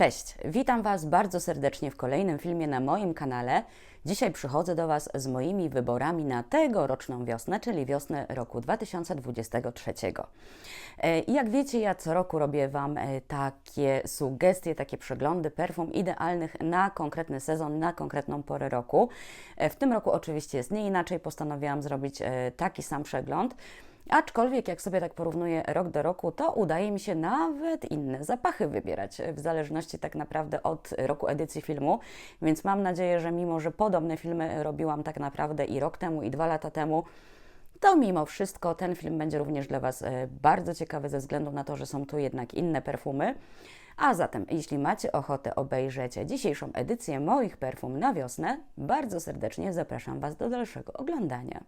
Cześć, witam Was bardzo serdecznie w kolejnym filmie na moim kanale. Dzisiaj przychodzę do Was z moimi wyborami na tegoroczną wiosnę, czyli wiosnę roku 2023. E, I jak wiecie, ja co roku robię Wam e, takie sugestie, takie przeglądy perfum idealnych na konkretny sezon, na konkretną porę roku. E, W tym roku oczywiście jest nie inaczej, postanowiłam zrobić taki sam przegląd. Aczkolwiek, jak sobie tak porównuję rok do roku, to udaje mi się nawet inne zapachy wybierać, w zależności tak naprawdę od roku edycji filmu. Więc mam nadzieję, że mimo, że podobne filmy robiłam tak naprawdę i rok temu, i dwa lata temu, to mimo wszystko ten film będzie również dla Was e, bardzo ciekawy ze względu na to, że są tu jednak inne perfumy. A zatem, jeśli macie ochotę obejrzeć dzisiejszą edycję moich perfum na wiosnę, bardzo serdecznie zapraszam Was do dalszego oglądania.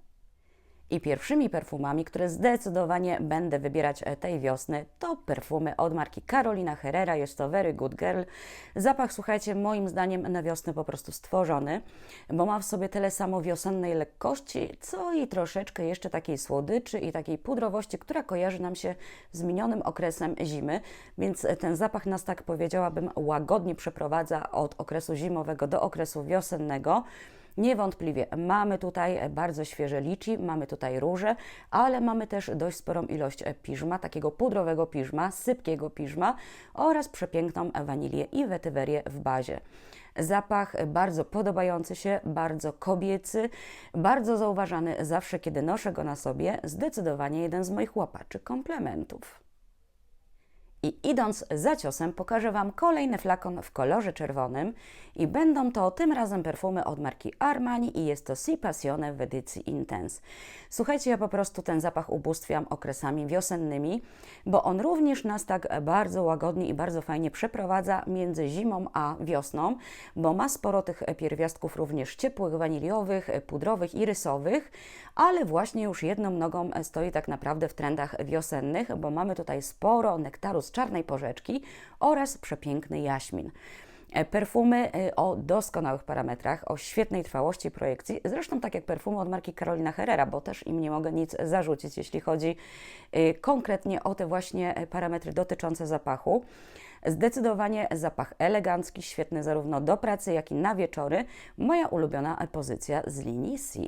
I pierwszymi perfumami, które zdecydowanie będę wybierać e, tej wiosny, to perfumy od marki Carolina Herrera. Jest to Very Good Girl. Zapach, słuchajcie, moim zdaniem na wiosnę po prostu stworzony, bo ma w sobie tyle samo wiosennej lekkości, co i troszeczkę jeszcze takiej słodyczy i takiej pudrowości, która kojarzy nam się z minionym okresem zimy, więc e, ten zapach nas, tak powiedziałabym, łagodnie przeprowadza od okresu zimowego do okresu wiosennego. Niewątpliwie mamy tutaj bardzo świeże liczy, mamy tutaj róże, ale mamy też dość sporą ilość piżma, takiego pudrowego piżma, sypkiego piżma oraz przepiękną wanilię i wetywerię w bazie. Zapach bardzo podobający się, bardzo kobiecy, bardzo zauważany zawsze, kiedy noszę go na sobie, zdecydowanie jeden z moich łapaczy komplementów. I idąc za ciosem, pokażę Wam kolejny flakon w kolorze czerwonym i będą to tym razem perfumy od marki Armani i jest to Si Passione w edycji Intense. Słuchajcie, ja po prostu ten zapach ubóstwiam okresami wiosennymi, bo on również nas tak bardzo łagodnie i bardzo fajnie przeprowadza między zimą a wiosną, bo ma sporo tych pierwiastków również ciepłych, waniliowych, pudrowych i rysowych, ale właśnie już jedną nogą stoi tak naprawdę w trendach wiosennych, bo mamy tutaj sporo nektaru z czarnej porzeczki oraz przepiękny jaśmin. Perfumy o doskonałych parametrach, o świetnej trwałości projekcji, zresztą tak jak perfumy od marki Carolina Herrera, bo też im nie mogę nic zarzucić, jeśli chodzi konkretnie o te właśnie parametry dotyczące zapachu. Zdecydowanie zapach elegancki, świetny zarówno do pracy, jak i na wieczory. Moja ulubiona pozycja z linii C.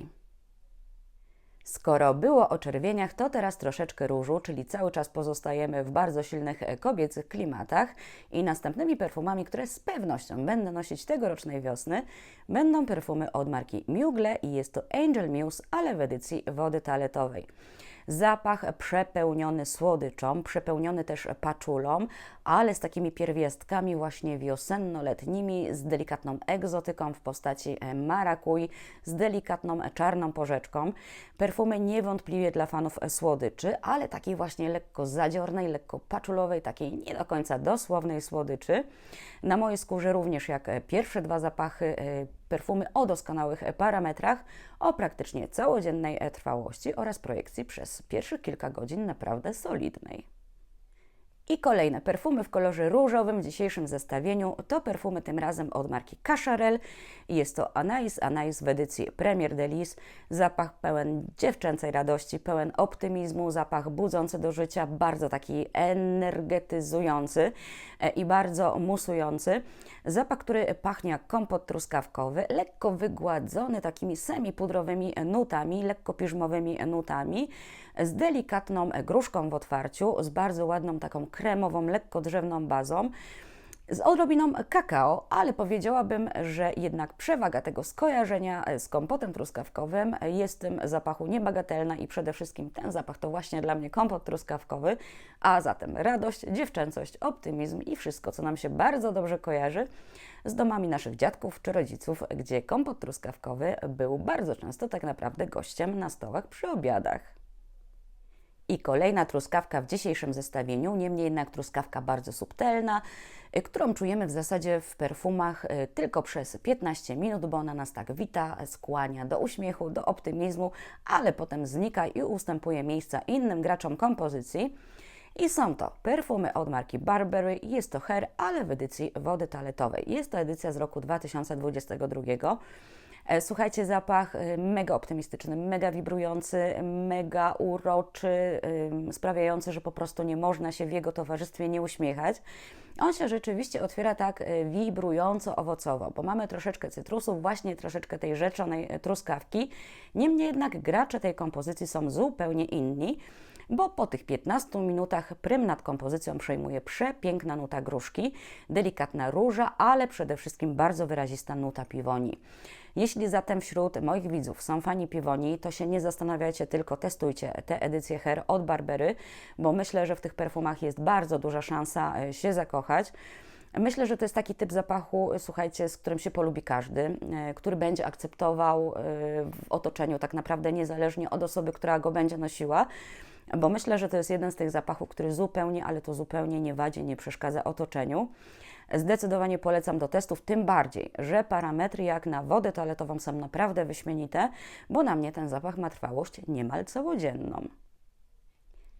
Skoro było o czerwieniach, to teraz troszeczkę różu, czyli cały czas pozostajemy w bardzo silnych kobiecych klimatach i następnymi perfumami, które z pewnością będę nosić tegorocznej wiosny, będą perfumy od marki Mugler i jest to Angel Muse, ale w edycji wody toaletowej. Zapach przepełniony słodyczą, przepełniony też paczulą, ale z takimi pierwiastkami właśnie wiosenno-letnimi, z delikatną egzotyką w postaci marakuj, z delikatną czarną porzeczką. Perfumy niewątpliwie dla fanów słodyczy, ale takiej właśnie lekko zadziornej, lekko paczulowej, takiej nie do końca dosłownej słodyczy. Na mojej skórze również jak pierwsze dwa zapachy perfumy o doskonałych parametrach, o praktycznie całodziennej trwałości oraz projekcji przez pierwszych kilka godzin naprawdę solidnej. I kolejne perfumy w kolorze różowym w dzisiejszym zestawieniu to perfumy tym razem od marki Cacharel. Jest to Anais Anais w edycji Premier Delis. Zapach pełen dziewczęcej radości, pełen optymizmu, zapach budzący do życia, bardzo taki energetyzujący i bardzo musujący. Zapach, który pachnie jak kompot truskawkowy, lekko wygładzony takimi semipudrowymi nutami, lekko piżmowymi nutami, z delikatną gruszką w otwarciu, z bardzo ładną taką kremową, lekko drzewną bazą, z odrobiną kakao, ale powiedziałabym, że jednak przewaga tego skojarzenia z kompotem truskawkowym jest tym zapachu niebagatelna i przede wszystkim ten zapach to właśnie dla mnie kompot truskawkowy, a zatem radość, dziewczęcość, optymizm i wszystko, co nam się bardzo dobrze kojarzy z domami naszych dziadków czy rodziców, gdzie kompot truskawkowy był bardzo często tak naprawdę gościem na stołach przy obiadach. I kolejna truskawka w dzisiejszym zestawieniu, niemniej jednak truskawka bardzo subtelna, którą czujemy w zasadzie w perfumach tylko przez 15 minut, bo ona nas tak wita, skłania do uśmiechu, do optymizmu, ale potem znika i ustępuje miejsca innym graczom kompozycji. I są to perfumy od marki Burberry, jest to Hair, ale w edycji wody toaletowej. Jest to edycja z roku 2022. E, Słuchajcie, zapach y, mega optymistyczny, mega wibrujący, mega uroczy, sprawiający, że po prostu nie można się w jego towarzystwie nie uśmiechać. On się rzeczywiście otwiera tak y, wibrująco owocowo, bo mamy troszeczkę cytrusów, właśnie troszeczkę tej rzeczonej y, truskawki. Niemniej jednak gracze tej kompozycji są zupełnie inni bo po tych 15 minutach prym nad kompozycją przejmuje przepiękna nuta gruszki, delikatna róża, ale przede wszystkim bardzo wyrazista nuta piwoni. Jeśli zatem wśród moich widzów są fani piwoni, to się nie zastanawiajcie, tylko testujcie tę edycję Her od Barbery, bo myślę, że w tych perfumach jest bardzo duża szansa e, się zakochać. Myślę, że to jest taki typ zapachu, słuchajcie, z którym się polubi każdy, e, który będzie akceptował e, w otoczeniu tak naprawdę niezależnie od osoby, która go będzie nosiła bo myślę, że to jest jeden z tych zapachów, który zupełnie, ale to zupełnie nie wadzi, nie przeszkadza otoczeniu. Zdecydowanie polecam do testów, tym bardziej, że parametry jak na wodę toaletową są naprawdę wyśmienite, bo na mnie ten zapach ma trwałość niemal całodzienną.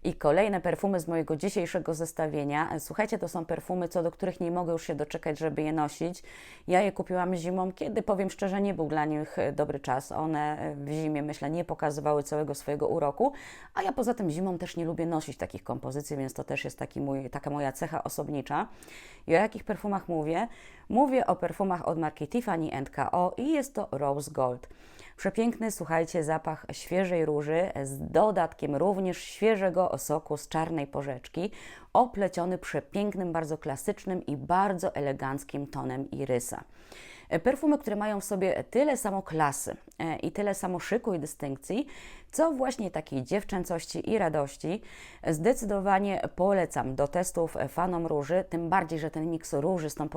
I kolejne perfumy z mojego dzisiejszego zestawienia. Słuchajcie, to są perfumy, co do których nie mogę już się doczekać, żeby je nosić. Ja je kupiłam zimą, kiedy powiem szczerze, nie był dla nich dobry czas. One w zimie, myślę, nie pokazywały całego swojego uroku, a ja poza tym zimą też nie lubię nosić takich kompozycji, więc to też jest taki mój, taka moja cecha osobnicza. I o jakich perfumach mówię? Mówię o perfumach od marki Tiffany Ko i jest to Rose Gold. Przepiękny, słuchajcie, zapach świeżej róży z dodatkiem również świeżego soku z czarnej porzeczki, opleciony przepięknym, bardzo klasycznym i bardzo eleganckim tonem irysa. Perfumy, które mają w sobie tyle samo klasy e, i tyle samo szyku i dystynkcji, co właśnie takiej dziewczęcości i radości. Zdecydowanie polecam do testów fanom róży, tym bardziej, że ten miks róży z tą,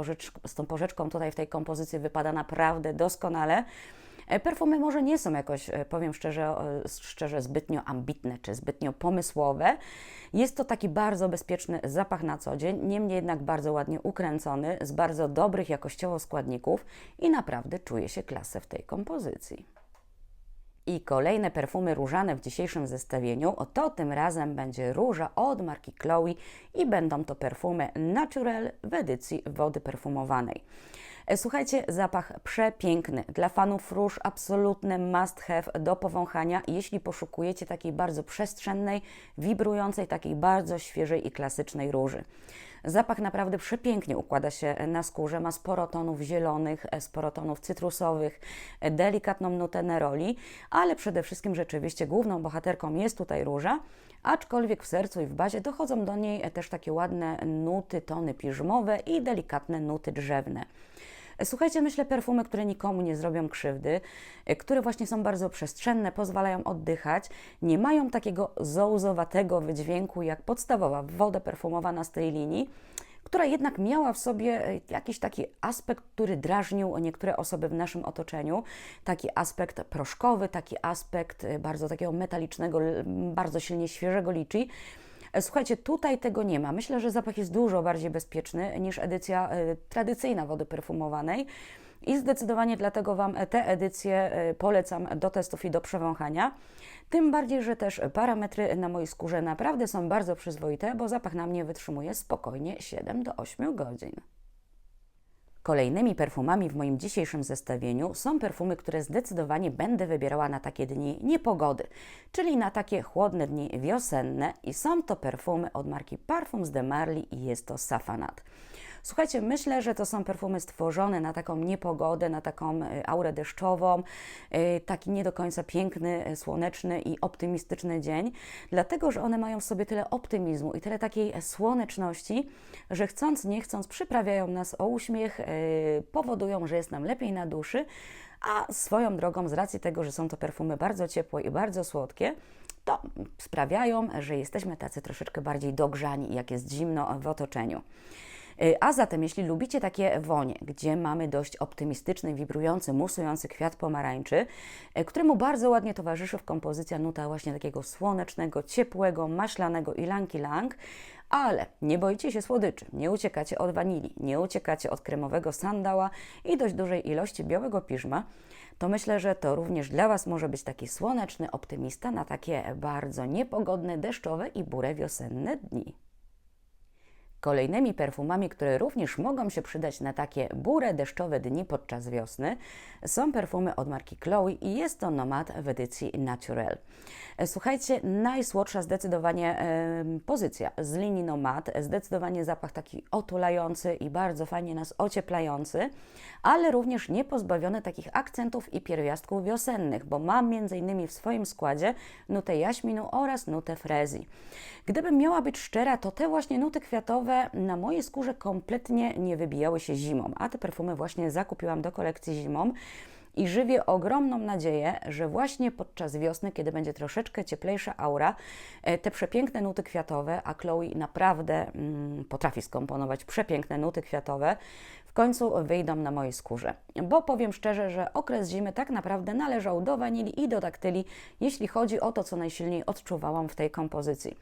z tą porzeczką tutaj w tej kompozycji wypada naprawdę doskonale. E, perfumy może nie są jakoś, e, powiem szczerze, szczerze, zbytnio ambitne czy zbytnio pomysłowe. Jest to taki bardzo bezpieczny zapach na co dzień, niemniej jednak bardzo ładnie ukręcony, z bardzo dobrych jakościowo składników i naprawdę czuje się klasę w tej kompozycji. I kolejne perfumy różane w dzisiejszym zestawieniu, to tym razem będzie róża od marki Chloe i będą to perfumy Natural w edycji wody perfumowanej. E, słuchajcie, zapach przepiękny. Dla fanów róż absolutny must have do powąchania, jeśli poszukujecie takiej bardzo przestrzennej, wibrującej, takiej bardzo świeżej i klasycznej róży. Zapach naprawdę przepięknie układa się na skórze, ma sporo tonów zielonych, e, sporo tonów cytrusowych, e, delikatną nutę neroli, ale przede wszystkim rzeczywiście główną bohaterką jest tutaj róża, aczkolwiek w sercu i w bazie dochodzą do niej też takie ładne nuty, tony piżmowe i delikatne nuty drzewne. Słuchajcie, myślę, perfumy, które nikomu nie zrobią krzywdy, e, które właśnie są bardzo przestrzenne, pozwalają oddychać, nie mają takiego zołzowatego wydźwięku jak podstawowa woda perfumowana z tej linii, która jednak miała w sobie e, jakiś taki aspekt, który drażnił niektóre osoby w naszym otoczeniu, taki aspekt proszkowy, taki aspekt e, bardzo takiego metalicznego, bardzo silnie świeżego liczy. E, słuchajcie, tutaj tego nie ma. Myślę, że zapach jest dużo bardziej bezpieczny niż edycja e, tradycyjna wody perfumowanej. I zdecydowanie dlatego Wam tę edycję e, polecam do testów i do przewąchania. Tym bardziej, że też parametry na mojej skórze naprawdę są bardzo przyzwoite, bo zapach na mnie wytrzymuje spokojnie 7 do 8 godzin. Kolejnymi perfumami w moim dzisiejszym zestawieniu są perfumy, które zdecydowanie będę wybierała na takie dni niepogody, czyli na takie chłodne dni wiosenne i są to perfumy od marki Parfums de Marly i jest to Safanat. Słuchajcie, myślę, że to są perfumy stworzone na taką niepogodę, na taką e, aurę deszczową, e, taki nie do końca piękny, e, słoneczny i optymistyczny dzień, dlatego że one mają w sobie tyle optymizmu i tyle takiej słoneczności, że chcąc, nie chcąc, przyprawiają nas o uśmiech, powodują, że jest nam lepiej na duszy, a swoją drogą, z racji tego, że są to perfumy bardzo ciepłe i bardzo słodkie, to sprawiają, że jesteśmy tacy troszeczkę bardziej dogrzani, jak jest zimno w otoczeniu. Y, a zatem, jeśli lubicie takie wonie, gdzie mamy dość optymistyczny, wibrujący, musujący kwiat pomarańczy, y, któremu bardzo ładnie towarzyszy w kompozycja nuta właśnie takiego słonecznego, ciepłego, maślanego ilanki-lang, ale nie boicie się słodyczy, nie uciekacie od wanilii, nie uciekacie od kremowego sandała i dość dużej ilości białego piżma, to myślę, że to również dla Was może być taki słoneczny optymista na takie bardzo niepogodne, deszczowe i burę wiosenne dni. Kolejnymi perfumami, które również mogą się przydać na takie burę, deszczowe dni podczas wiosny, są perfumy od marki Chloe i jest to Nomad w edycji Naturel. Słuchajcie, najsłodsza zdecydowanie e, pozycja z linii Nomad, zdecydowanie zapach taki otulający i bardzo fajnie nas ocieplający, ale również nie pozbawiony takich akcentów i pierwiastków wiosennych, bo mam m.in. w swoim składzie nutę jaśminu oraz nutę frezji. Gdybym miała być szczera, to te właśnie nuty kwiatowe na mojej skórze kompletnie nie wybijały się zimą, a te perfumy właśnie zakupiłam do kolekcji zimą i żywię ogromną nadzieję, że właśnie podczas wiosny, kiedy będzie troszeczkę cieplejsza aura, e, te przepiękne nuty kwiatowe, a Chloe naprawdę mm, potrafi skomponować przepiękne nuty kwiatowe, końcu wyjdą na mojej skórze. Bo powiem szczerze, że okres zimy tak naprawdę należał do wanilii i do daktyli, jeśli chodzi o to, co najsilniej odczuwałam w tej kompozycji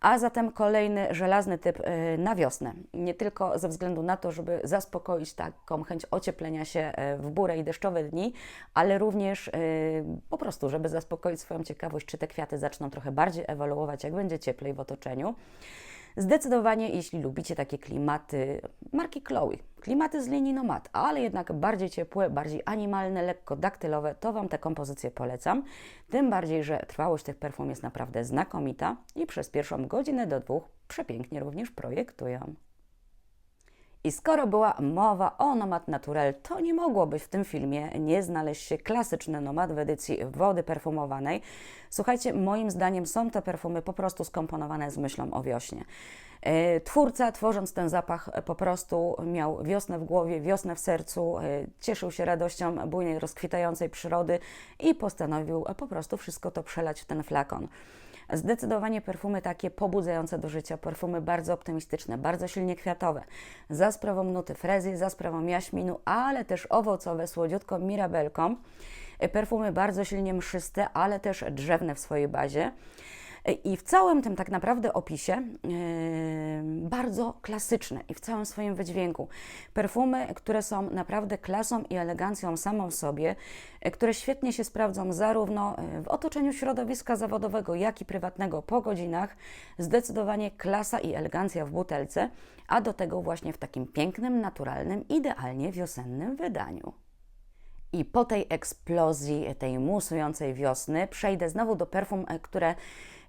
a zatem kolejny żelazny typ y, na wiosnę. Nie tylko ze względu na to, żeby zaspokoić taką chęć ocieplenia się y, w burę i deszczowe dni, ale również y, po prostu, żeby zaspokoić swoją ciekawość, czy te kwiaty zaczną trochę bardziej ewoluować, jak będzie cieplej w otoczeniu. Zdecydowanie, jeśli lubicie takie klimaty marki Chloe, klimaty z linii Nomad, ale jednak bardziej ciepłe, bardziej animalne, lekko daktylowe, to Wam te kompozycje polecam. Tym bardziej, że trwałość tych perfum jest naprawdę znakomita i przez pierwszą godzinę do dwóch przepięknie również projektują. I skoro była mowa o Nomad Naturel, to nie mogło być w tym filmie nie znaleźć się klasyczny Nomad w edycji wody perfumowanej. Słuchajcie, moim zdaniem są te perfumy po prostu skomponowane z myślą o wiośnie. E, twórca, tworząc ten zapach, po prostu miał wiosnę w głowie, wiosnę w sercu, e, cieszył się radością bujnej, rozkwitającej przyrody i postanowił po prostu wszystko to przelać w ten flakon. Zdecydowanie perfumy takie pobudzające do życia, perfumy bardzo optymistyczne, bardzo silnie kwiatowe, za sprawą nuty frezy, za sprawą jaśminu, ale też owocowe, słodziutko mirabelką. Perfumy bardzo silnie mszyste, ale też drzewne w swojej bazie. I w całym tym tak naprawdę opisie yy, bardzo klasyczne i w całym swoim wydźwięku. Perfumy, które są naprawdę klasą i elegancją samą w sobie, yy, które świetnie się sprawdzą zarówno w otoczeniu środowiska zawodowego, jak i prywatnego po godzinach. Zdecydowanie klasa i elegancja w butelce, a do tego właśnie w takim pięknym, naturalnym, idealnie wiosennym wydaniu. I po tej eksplozji, tej musującej wiosny, przejdę znowu do perfum, które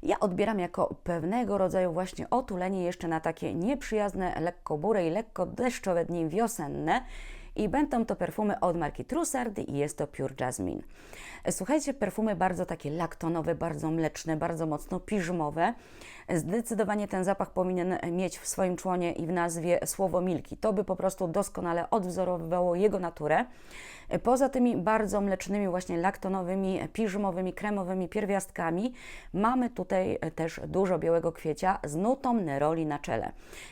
ja odbieram jako pewnego rodzaju właśnie otulenie jeszcze na takie nieprzyjazne, lekko buре i lekko deszczowe dni wiosenne. I będą to perfumy od marki Trussard i jest to Pure Jasmine. Słuchajcie, perfumy bardzo takie laktonowe, bardzo mleczne, bardzo mocno piżmowe. Zdecydowanie ten zapach powinien mieć w swoim członie i w nazwie słowo milki. To by po prostu doskonale odwzorowywało jego naturę. Poza tymi bardzo mlecznymi, właśnie laktonowymi, piżmowymi, kremowymi pierwiastkami, mamy tutaj też dużo białego kwiecia z nutą neroli na czele.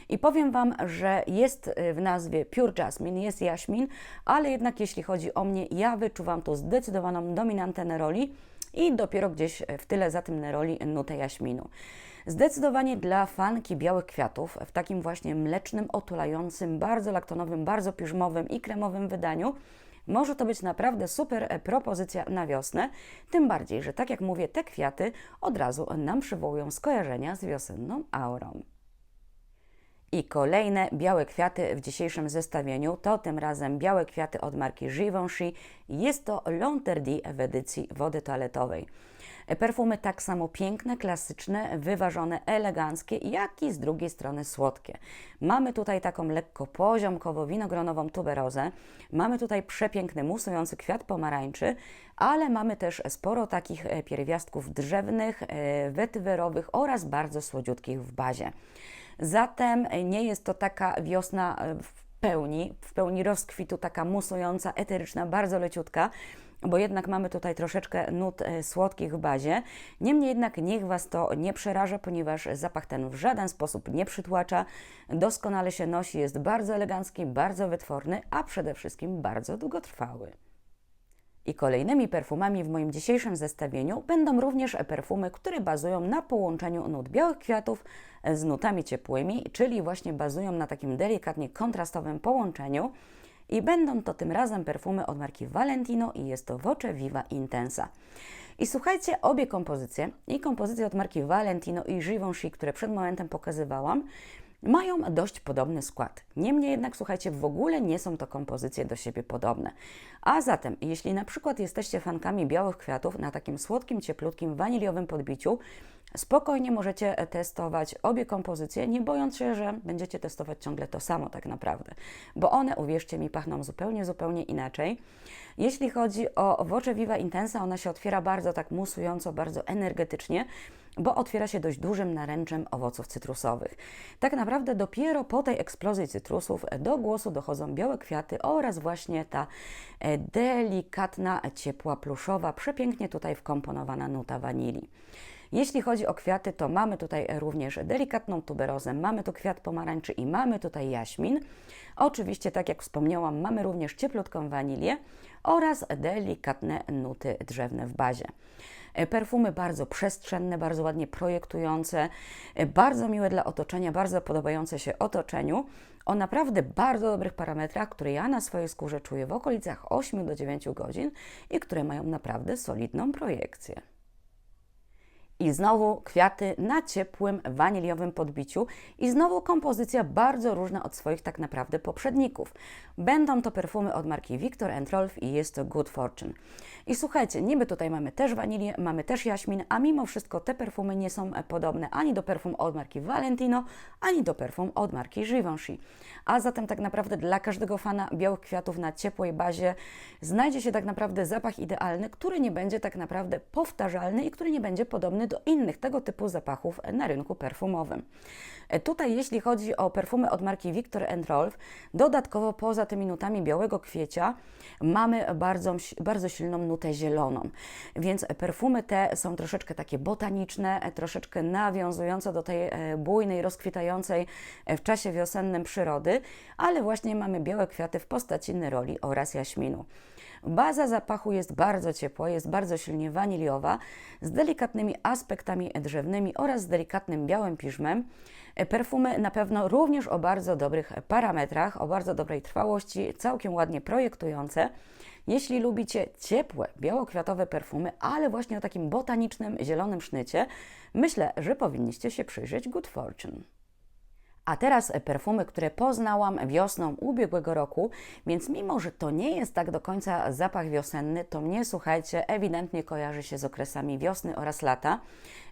I powiem Wam, że jest w nazwie Pure Jasmine, jest jaśmin, ale jednak jeśli chodzi o mnie, ja wyczuwam tu zdecydowaną dominantę neroli i dopiero gdzieś w tyle za tym neroli nutę jaśminu. Zdecydowanie dla fanki białych kwiatów w takim właśnie mlecznym, otulającym, bardzo laktonowym, bardzo piżmowym i kremowym wydaniu może to być naprawdę super e, propozycja na wiosnę, tym bardziej, że tak jak mówię, te kwiaty od razu nam przywołują skojarzenia z wiosenną aurą. I kolejne białe kwiaty w dzisiejszym zestawieniu to tym razem białe kwiaty od marki Givenchy. Jest to L'Interdit w edycji wody toaletowej. Perfumy tak samo piękne, klasyczne, wyważone, eleganckie, jak i z drugiej strony słodkie. Mamy tutaj taką lekko poziomkowo-winogronową tuberozę, mamy tutaj przepiękny musujący kwiat pomarańczy, ale mamy też sporo takich e, pierwiastków drzewnych, e, wetywerowych oraz bardzo słodziutkich w bazie. Zatem nie jest to taka wiosna e, w pełni, w pełni rozkwitu, taka musująca, eteryczna, bardzo leciutka, bo jednak mamy tutaj troszeczkę nut e, słodkich w bazie. Niemniej jednak niech Was to nie przeraża, ponieważ zapach ten w żaden sposób nie przytłacza, doskonale się nosi, jest bardzo elegancki, bardzo wytworny, a przede wszystkim bardzo długotrwały. I kolejnymi perfumami w moim dzisiejszym zestawieniu będą również perfumy, które bazują na połączeniu nut białych kwiatów z nutami ciepłymi, czyli właśnie bazują na takim delikatnie kontrastowym połączeniu. I będą to tym razem perfumy od marki Valentino i jest to Voce Viva Intensa. I słuchajcie, obie kompozycje, i kompozycje od marki Valentino i Givenchy, które przed momentem pokazywałam, mają dość podobny skład. Niemniej jednak, słuchajcie, w ogóle nie są to kompozycje do siebie podobne. A zatem, jeśli na przykład jesteście fankami białych kwiatów na takim słodkim, cieplutkim, waniliowym podbiciu, spokojnie możecie testować obie kompozycje, nie bojąc się, że będziecie testować ciągle to samo tak naprawdę, bo one, uwierzcie mi, pachną zupełnie, zupełnie inaczej. Jeśli chodzi o Voce Viva Intensa, ona się otwiera bardzo tak musująco, bardzo energetycznie, bo otwiera się dość dużym naręczem owoców cytrusowych. Tak naprawdę dopiero po tej eksplozji cytrusów do głosu dochodzą białe kwiaty oraz właśnie ta e, delikatna, ciepła, pluszowa, przepięknie tutaj wkomponowana nuta wanilii. Jeśli chodzi o kwiaty, to mamy tutaj również delikatną tuberozę, mamy tu kwiat pomarańczy i mamy tutaj jaśmin. Oczywiście, tak jak wspomniałam, mamy również cieplutką wanilię oraz delikatne nuty drzewne w bazie. E, Perfumy bardzo przestrzenne, bardzo ładnie projektujące, e, bardzo miłe dla otoczenia, bardzo podobające się otoczeniu, o naprawdę bardzo dobrych parametrach, które ja na swojej skórze czuję w okolicach 8 do 9 godzin i które mają naprawdę solidną projekcję. I znowu kwiaty na ciepłym, waniliowym podbiciu i znowu kompozycja bardzo różna od swoich tak naprawdę poprzedników. Będą to perfumy od marki Victor Rolf i jest to Good Fortune. I słuchajcie, niby tutaj mamy też wanilię, mamy też jaśmin, a mimo wszystko te perfumy nie są podobne ani do perfum od marki Valentino, ani do perfum od marki Givenchy. A zatem tak naprawdę dla każdego fana białych kwiatów na ciepłej bazie znajdzie się tak naprawdę zapach idealny, który nie będzie tak naprawdę powtarzalny i który nie będzie podobny do innych tego typu zapachów na rynku perfumowym. E, Tutaj, jeśli chodzi o perfumy od marki Victor Rolf, dodatkowo poza tymi nutami białego kwiecia mamy bardzo, bardzo silną nutę zieloną. Więc perfumy te są troszeczkę takie botaniczne, e, troszeczkę nawiązujące do tej e, bujnej, rozkwitającej w czasie wiosennym przyrody, ale właśnie mamy białe kwiaty w postaci neroli oraz jaśminu. Baza zapachu jest bardzo ciepła, jest bardzo silnie waniliowa, z delikatnymi aspektami drzewnymi oraz z delikatnym białym piżmem. Perfumy na pewno również o bardzo dobrych parametrach, o bardzo dobrej trwałości, całkiem ładnie projektujące. Jeśli lubicie ciepłe, białokwiatowe perfumy, ale właśnie o takim botanicznym, zielonym sznycie, myślę, że powinniście się przyjrzeć Good Fortune. A teraz perfumy, które poznałam wiosną ubiegłego roku, więc mimo, że to nie jest tak do końca zapach wiosenny, to mnie, słuchajcie, ewidentnie kojarzy się z okresami wiosny oraz lata,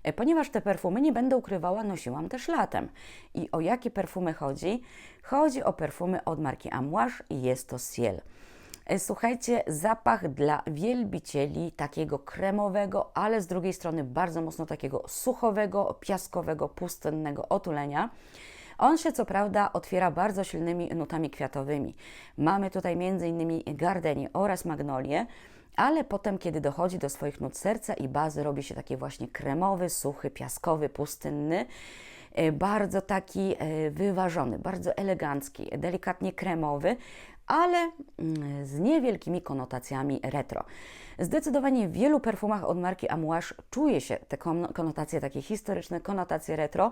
e, ponieważ te perfumy, nie będę ukrywała, nosiłam też latem. I o jakie perfumy chodzi? Chodzi o perfumy od marki Amouage i jest to Ciel. E, Słuchajcie, zapach dla wielbicieli takiego kremowego, ale z drugiej strony bardzo mocno takiego suchowego, piaskowego, pustynnego otulenia. On się co prawda otwiera bardzo silnymi nutami kwiatowymi. Mamy tutaj m.in. gardenię oraz magnolię, ale potem, kiedy dochodzi do swoich nut serca i bazy, robi się taki właśnie kremowy, suchy, piaskowy, pustynny. E, Bardzo taki e, wyważony, bardzo elegancki, delikatnie kremowy, ale mm, z niewielkimi konotacjami retro. Zdecydowanie w wielu perfumach od marki Amouage czuje się te kon- konotacje takie historyczne, konotacje retro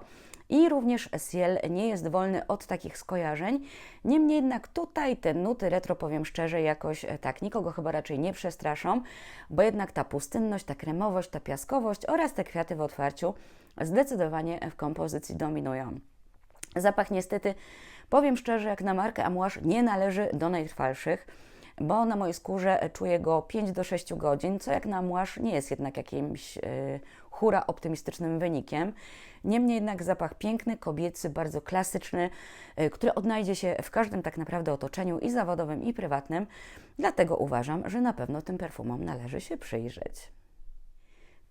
i również Ciel nie jest wolny od takich skojarzeń. Niemniej jednak tutaj te nuty retro, powiem szczerze, jakoś e, tak nikogo chyba raczej nie przestraszą, bo jednak ta pustynność, ta kremowość, ta piaskowość oraz te kwiaty w otwarciu zdecydowanie w kompozycji dominują. Zapach niestety, powiem szczerze, jak na markę Amouage nie należy do najtrwalszych, bo na mojej skórze czuję go 5 do 6 godzin, co jak na Amouage nie jest jednak jakimś yy, hura optymistycznym wynikiem. Niemniej jednak zapach piękny, kobiecy, bardzo klasyczny, yy, który odnajdzie się w każdym tak naprawdę otoczeniu i zawodowym, i prywatnym. Dlatego uważam, że na pewno tym perfumom należy się przyjrzeć.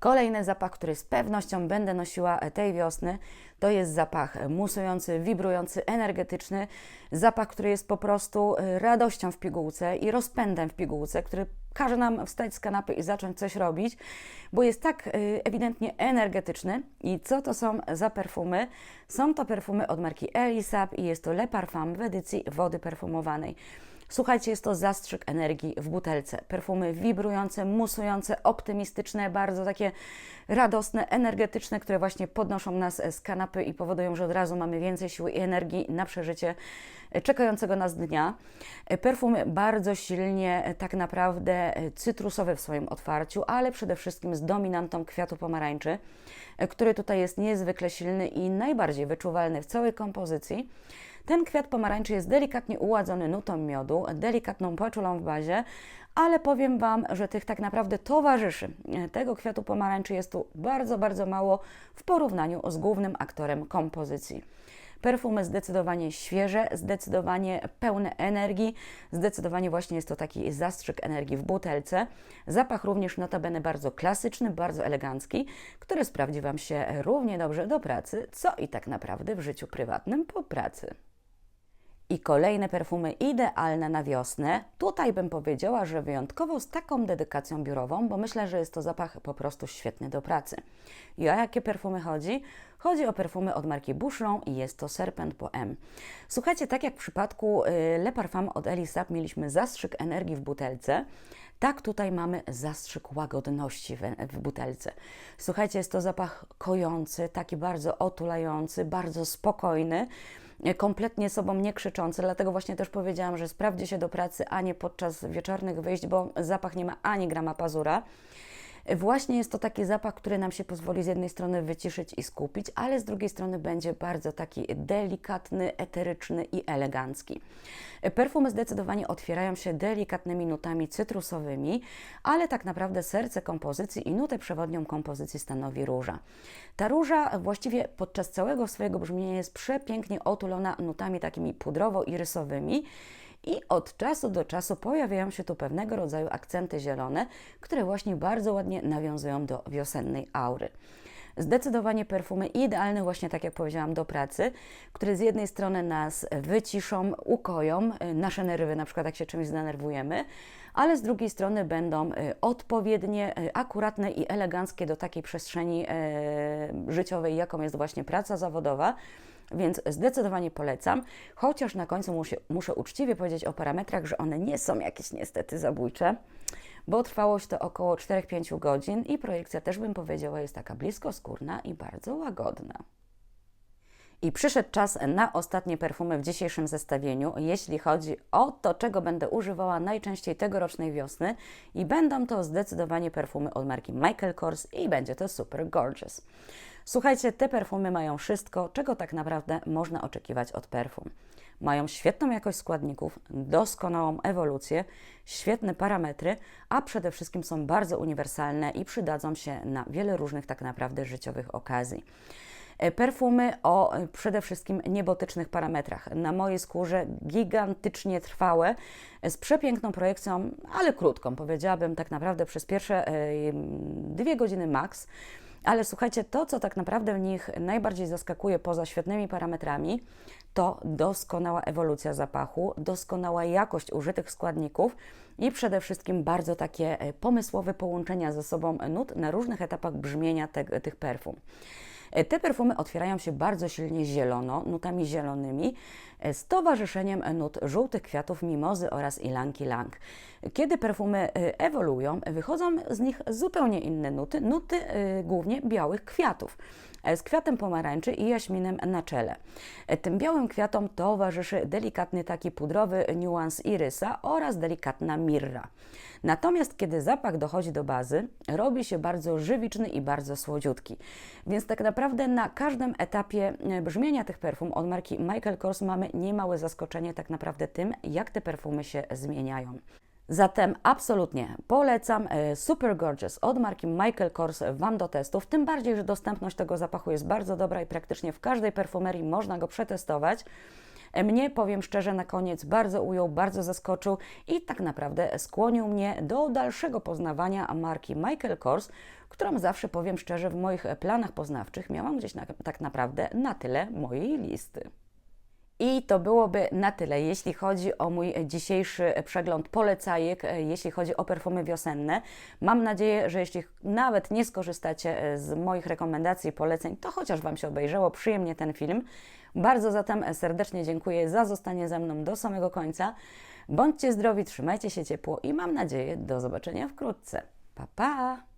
Kolejny zapach, który z pewnością będę nosiła tej wiosny, to jest zapach musujący, wibrujący, energetyczny. Zapach, który jest po prostu y, radością w pigułce i rozpędem w pigułce, który każe nam wstać z kanapy i zacząć coś robić, bo jest tak y, ewidentnie energetyczny. I co to są za perfumy? Są to perfumy od marki Elisab i jest to Le Parfum w edycji wody perfumowanej. Słuchajcie, jest to zastrzyk energii w butelce. Perfumy wibrujące, musujące, optymistyczne, bardzo takie radosne, energetyczne, które właśnie podnoszą nas z kanapy i powodują, że od razu mamy więcej siły i energii na przeżycie czekającego nas dnia. Perfumy bardzo silnie tak naprawdę cytrusowe w swoim otwarciu, ale przede wszystkim z dominantą kwiatu pomarańczy, który tutaj jest niezwykle silny i najbardziej wyczuwalny w całej kompozycji. Ten kwiat pomarańczy jest delikatnie uładzony nutą miodu, delikatną poczulą w bazie, ale powiem Wam, że tych tak naprawdę towarzyszy tego kwiatu pomarańczy jest tu bardzo, bardzo mało w porównaniu z głównym aktorem kompozycji. Perfumy zdecydowanie świeże, zdecydowanie pełne energii, zdecydowanie właśnie jest to taki zastrzyk energii w butelce. Zapach również notabene bardzo klasyczny, bardzo elegancki, który sprawdzi Wam się równie dobrze do pracy, co i tak naprawdę w życiu prywatnym po pracy. I kolejne perfumy idealne na wiosnę. Tutaj bym powiedziała, że wyjątkowo z taką dedykacją biurową, bo myślę, że jest to zapach po prostu świetny do pracy. I o jakie perfumy chodzi? Chodzi o perfumy od marki Boucheron i jest to Serpent po M. Słuchajcie, tak jak w przypadku y, Le Parfum od Elisab mieliśmy zastrzyk energii w butelce, tak tutaj mamy zastrzyk łagodności w, w, butelce. Słuchajcie, jest to zapach kojący, taki bardzo otulający, bardzo spokojny kompletnie sobą nie krzyczący, dlatego właśnie też powiedziałam, że sprawdzi się do pracy, a nie podczas wieczornych wyjść, bo zapach nie ma ani grama pazura. Właśnie jest to taki zapach, który nam się pozwoli z jednej strony wyciszyć i skupić, ale z drugiej strony będzie bardzo taki delikatny, eteryczny i elegancki. Perfumy zdecydowanie otwierają się delikatnymi nutami cytrusowymi, ale tak naprawdę serce kompozycji i nutę przewodnią kompozycji stanowi róża. Ta róża właściwie podczas całego swojego brzmienia jest przepięknie otulona nutami takimi pudrowo-irysowymi, i od czasu do czasu pojawiają się tu pewnego rodzaju akcenty zielone, które właśnie bardzo ładnie nawiązują do wiosennej aury. Zdecydowanie perfumy idealne właśnie tak jak powiedziałam do pracy, które z jednej strony nas wyciszą, ukoją y, nasze nerwy, na przykład jak się czymś zdenerwujemy, ale z drugiej strony będą y, odpowiednie, y, akuratne i eleganckie do takiej przestrzeni życiowej, jaką jest właśnie praca zawodowa. Więc zdecydowanie polecam, chociaż na końcu muszę, muszę uczciwie powiedzieć o parametrach, że one nie są jakieś niestety zabójcze, bo trwałość to około 4-5 godzin i projekcja też bym powiedziała jest taka blisko skórna i bardzo łagodna. I przyszedł czas na ostatnie perfumy w dzisiejszym zestawieniu, jeśli chodzi o to, czego będę używała najczęściej tegorocznej wiosny i będą to zdecydowanie perfumy od marki Michael Kors i będzie to Super Gorgeous. Słuchajcie, te perfumy mają wszystko, czego tak naprawdę można oczekiwać od perfum. Mają świetną jakość składników, doskonałą ewolucję, świetne parametry, a przede wszystkim są bardzo uniwersalne i przydadzą się na wiele różnych tak naprawdę życiowych okazji. E, perfumy o e, przede wszystkim niebotycznych parametrach. Na mojej skórze gigantycznie trwałe, e, z przepiękną projekcją, ale krótką, powiedziałabym tak naprawdę przez pierwsze dwie godziny max. Ale słuchajcie, to co tak naprawdę w nich najbardziej zaskakuje poza świetnymi parametrami, to doskonała ewolucja zapachu, doskonała jakość użytych składników i przede wszystkim bardzo takie pomysłowe połączenia ze sobą nut na różnych etapach brzmienia te, tych perfum. E, te perfumy otwierają się bardzo silnie zielono, nutami zielonymi, e, z towarzyszeniem nut żółtych kwiatów mimozy oraz ilanki lang. Kiedy perfumy e, ewoluują, wychodzą z nich zupełnie inne nuty, nuty głównie białych kwiatów z kwiatem pomarańczy i jaśminem na czele. Tym białym kwiatom towarzyszy delikatny taki pudrowy niuans irysa oraz delikatna mirra. Natomiast kiedy zapach dochodzi do bazy, robi się bardzo żywiczny i bardzo słodziutki. Więc tak naprawdę na każdym etapie e, brzmienia tych perfum od marki Michael Kors mamy niemałe zaskoczenie tak naprawdę tym, jak te perfumy się zmieniają. Zatem absolutnie polecam e, Super Gorgeous od marki Michael Kors Wam do testów, tym bardziej, że dostępność tego zapachu jest bardzo dobra i praktycznie w każdej perfumerii można go przetestować. Mnie, powiem szczerze, na koniec bardzo ujął, bardzo zaskoczył i tak naprawdę skłonił mnie do dalszego poznawania marki Michael Kors, którą zawsze, powiem szczerze, w moich planach poznawczych miałam gdzieś na, tak naprawdę na tyle mojej listy. I to byłoby na tyle, jeśli chodzi o mój dzisiejszy przegląd polecajek, jeśli chodzi o perfumy wiosenne. Mam nadzieję, że jeśli nawet nie skorzystacie z moich rekomendacji i poleceń, to chociaż Wam się obejrzało przyjemnie ten film. Bardzo zatem serdecznie dziękuję za zostanie ze mną do samego końca. Bądźcie zdrowi, trzymajcie się ciepło i mam nadzieję do zobaczenia wkrótce. Pa, pa!